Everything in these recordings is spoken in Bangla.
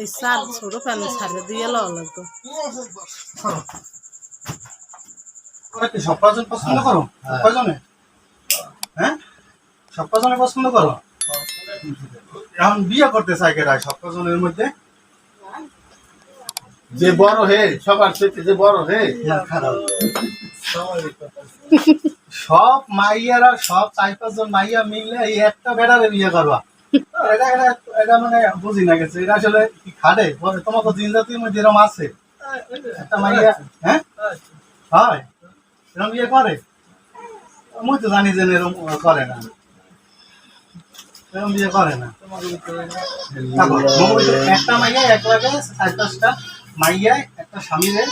এই সার ছোট প্যানে ছাড়ে দিয়ে লওয়া লাগতো সব কজন পছন্দ করো? কজনে হ্যাঁ? সব কজনে পছন্দ করো? এখন বিয়ে করতে চাই কেরা সব কজনের মধ্যে? যে বড় হে সবার থেকে যে বড় হে। খারাপ। সব মাইয়ারা, সব চার পাঁচজন মাইয়া মিললে এই একটা বেড়ারে বিয়ে করবা। এটা এটা এটা মানে বুঝি না গেছে এটা আসলে কি খাটে? তোমাকে জিন জাতির মধ্যে এরকম আছে? একটা মাইয়া হ্যাঁ? হয়। এরকম বিয়ে করে? মুই তো জানি যে এরকম করে না। এরকম বিয়ে করে না। একটা মাইয়া এক লাগে চার পাঁচটা মাইয়ায় একটা স্বামীরে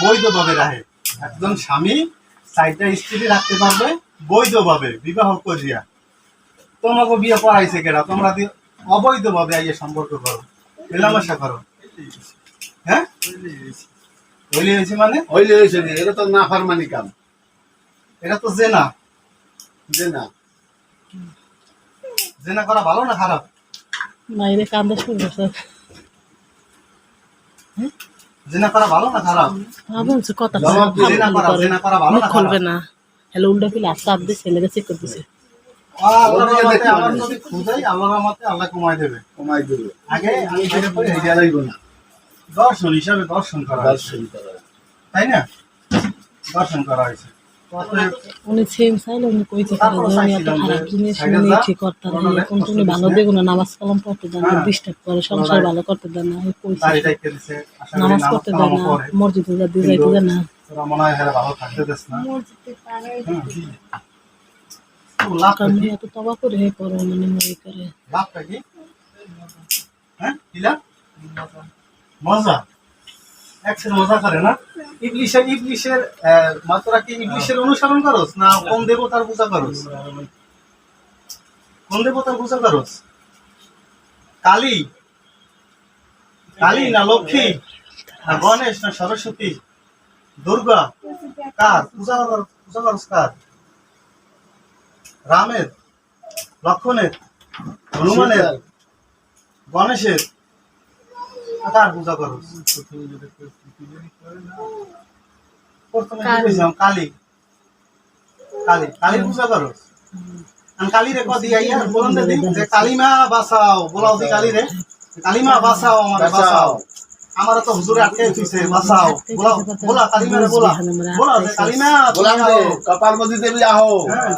বৈধভাবে রাখে। একজন স্বামী চারটা স্ত্রী রাখতে পারবে বৈধভাবে বিবাহ করিয়া। তোমাকে বিয়ে পড়াইছে কেরা তোমরা অবৈধভাবে আইয়ে সম্পর্ক করো মেলামেশা করো। হ্যাঁ? বলি হয়েছে মানে? হইলে হয়েছে এটা তো না ফারমানি কাম। এটা তো জেনা। যে না জেনা করা ভালো না খারাপ? বাইরে কান্দা শুরু করছে। জেনা করা ভালো না খারাপ? হ্যাঁ বলছে কথা জেনা করা জেনা করা ভালো না খুলবে না। হ্যালো উল্টা ফিলে আস্তে আস্তে ছেলেকে চেক করতেছে আল্লাহর ওদিকে রহমতে দেখতে আল্লাহ পারে। যদি খুঁজাই আল্লাহর রহমতে আল্লাহ কমাই দেবে। কমাই দিল আগে আমি যেটা করি এটা লাগবে না দর্শন হিসাবে দর্শন করা হয়েছে। দর্শন করা। তাই না? দর্শন করা হয়েছে। উনি সেম চাইলে উনি কইতে পারে যে উনি এত খারাপ জিনিস উনি ঠিক করতে না এখন তুমি ভালো দেখো না নামাজ কালাম পড়তে দেন না হ্যাঁ। ডিস্টার্ব করে সংসার ভালো করতে দেন না কইছে। নামাজ করতে দেন না মসজিদে যা দিয়ে যাইতে দেন না। হয় ভালো তো এত তবা করে হে মানে করে। লাভটা কি? হ্যাঁ মজা। একসাথে মজা করে না? ইবলিশের ইবলিশের আহ, মা কি ইবলিশের অনুসরণ করস না কোন দেবতার পূজা করস? কোন দেবতার পূজা করস? কালী? কালী না লক্ষ্মী? না গণেশ না সরস্বতী? দুর্গা? কার? পূজা পূজা করস কার? রামের? লক্ষণের হনুমানের? গণেশের? কার পূজা করস প্রথমে কি কইছিলাম? কালী। কালী কালী পূজা করস আমি কালী রে কদি আইয়া বলুন যে কালিমা বাসাও বলাও দি কালী রে কালিমা বাসাও আমার বাঁচাও। আমার তো হুজুরে আটকে দিছে বাঁচাও। বলা বলা কালিমা রে বলা। বলা কালিমা পার্বতী দেবী আহো। হ্যাঁ।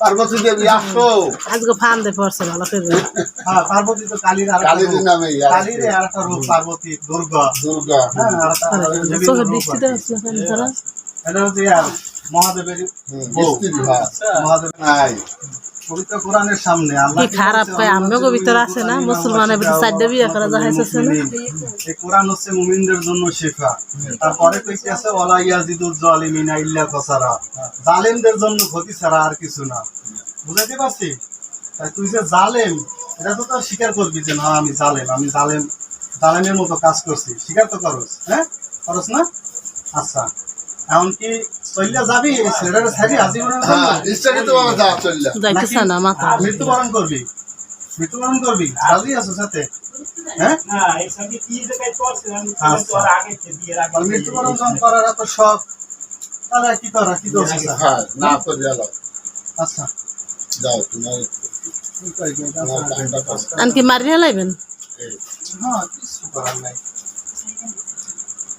পার্বতী দেবী আসো। আজকে ফান দে পড়ছে ভালো করে হ্যাঁ, পার্বতী তো কালীর আর কালীর নামে কালীর আর একটা রূপ পার্বতী দুর্গা। দুর্গা হ্যাঁ আর একটা দেবীর দৃষ্টিতে কেন তারা। এটা হচ্ছে মহাদেবের বউ। মহাদেব নাই। পবিত্র কোরআনের সামনে কি খারাপ কয়? আমিও ভিতরে আছে না? মুসলমানের ভিতরে চারটে বিয়ে করা যায় আছে না? এই কোরআন হচ্ছে মুমিনদের জন্য শিফা। তারপরে ওয়ালা জালিমিনা ইল্লা কাসারা জালেমদের জন্য ক্ষতি ছাড়া আর কিছু না। বুঝাইতে পারছি? তাই তুই যে জালেম এটা তো তো স্বীকার করবি যে না আমি জালেম আমি জালেম জালেমের মতো কাজ করছি। স্বীকার তো করস হ্যাঁ? করস না? আচ্ছা। এমনকি চল্লা যাবি আজীবনের হ্যাঁ ইচ্ছাকৃত ভাবে যাওয়া চললা যাইতেছে না মাথা মৃত্যুবরণ করবি? মৃত্যুবরণ করবি? রাজি আছো সাথে? হ্যাঁ? আচ্ছা। মৃত্যুবরণ যখন করার এত শখ কি করা কি করছিস হ্যাঁ না করে আচ্ছা। যাও তোমার পাস। আনকি মারিয়া লাইবেন? হ্যাঁ কিছু করার নাই।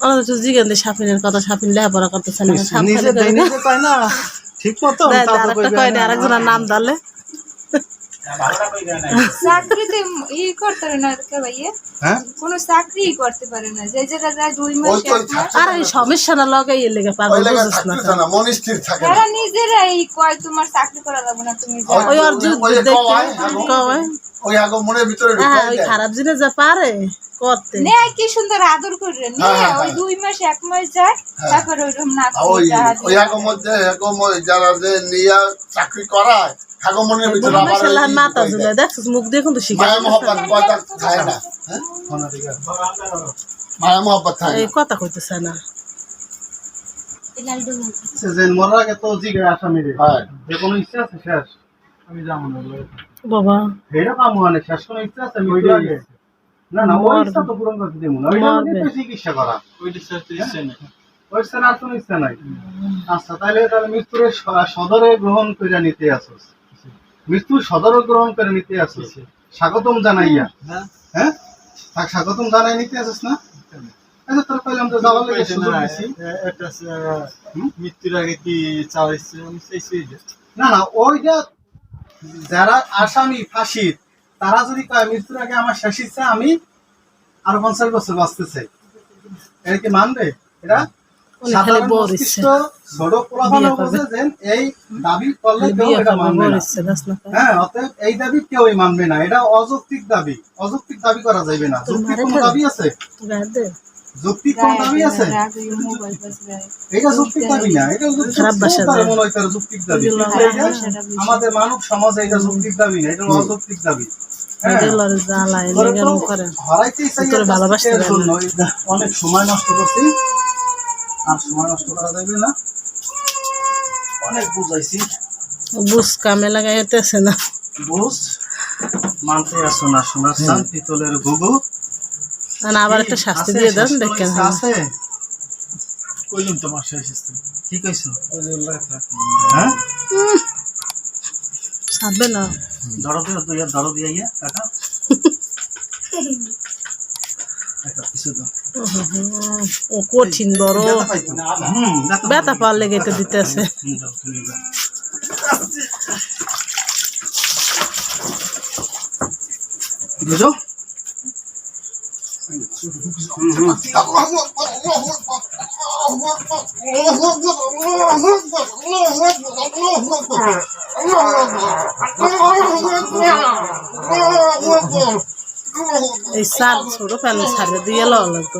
ওরা তো জিগান দিয়ে সাপিনের কথা লেখাপড়া করতেছে না ঠিক মতো কয় না। আরেকজনের নাম চাকরিতে ই করতে পারে না কে ভাইয়া হ্যাঁ? কোনো চাকরি করতে পারে না যে যায় দুই মাস আর এই সমস্যা না লগাই এর লেগে পাগল লাগা না মন স্থির থাকে না। নিজেরাই কয় তোমার চাকরি করা যাবে না তুমি ওই দেখতে ওই আগে মনের ভিতরে হ্যাঁ ওই খারাপ জিনিস যা পারে করতে। নেয় কি সুন্দর আদর করে হ্যাঁ, নিয়ে হ্যাঁ, ওই হ্যাঁ। দুই মাস এক মাস যায় তারপর ওইরকম না ওই ওই মধ্যে যারা যে নিয়া চাকরি করায় আগো মনের ভিতরে আবার ওই মাথা ঝুলে দেখছিস মুখ দিয়ে কিন্তু শিখে মায়া মহব্বত পয়দা থাকে না। হ্যাঁ? মায়া মহব্বত থাকে এই কথা কইতেছে না। মরার আগে তো জিগে আসামিরে। হ্যাঁ। যে কোনো ইচ্ছা আছে শেষ। আমি যাব না। বাবা। এটা কাম মানে শেষ কোনো ইচ্ছা আছে? আগে না না ওই ইচ্ছা তো পূরণ করতে দেবো না। ওইটা মারবে। নিয়ে তো চিকিৎসা করা। ওইটা সাথে ইচ্ছে নেই। ওই ইচ্ছা না আর ইচ্ছা নাই। আচ্ছা তাহলে তাহলে মৃত্যুর সদরে গ্রহণ করে নিতে আসোস। মৃত্যুর সদরে গ্রহণ করে নিতে আসোস। স্বাগতম জানাইয়া। হ্যাঁ। হ্যাঁ? স্বাগতম জানাই নিতে আসোস না? আচ্ছা তোর কইলাম তো যাওয়ার লেগে সুযোগ দিছি। একটা মৃত্যুর আগে কি চাওয়া ইচ্ছে আমি চাইছি না না ওইটা যারা আসামি ফাঁসির তারা যদি কয় মৃত্যুর আগে আমার শেষ ইচ্ছা আমি আরও পঞ্চাশ বছর বাঁচতে চাই এটা কি মানবে? এটা সাধারণ মস্তিষ্ক। ছোট যে এই দাবি করলে কেউ এটা মানবে না। হ্যাঁ অতএব এই দাবি কেউই মানবে না। এটা অযৌক্তিক দাবি। অযৌক্তিক দাবি করা যাবে না। কোনো দাবি আছে? যৌক্তিক কোনো দাবি আছে? এটা যৌক্তিক দাবি না এটা যদি খারাপ বাসা তার যায়। মনে হয় তার যৌক্তিক দাবি। এগুলো কিন্তু এটা আমাদের মানব সমাজে এটা যৌক্তিক দাবি না এটা অযৌক্তিক দাবি। হ্যাঁ। অনেক সময় নষ্ট করছি। আর সময় নষ্ট করা যাবে না। অনেক বুঝাইছি। বুস কামে লাগাই না। বুঝ মানতে আসো না সোনার চান পিতলের ঘুঘু আর আবার একটা শাস্তি দিয়ে দেন দেখেন। আছে কইলাম তো মাসে কি কইছো? হ্যাঁ? না। ধরো ধরো দিয়ে ইয়ে কাকা ও কঠিন বড়। ব্যথা পাওয়ার লেগে এটা দিতেছে। বুঝো। এই সার ছোট প্যানে সারে দিয়ে লাগতো।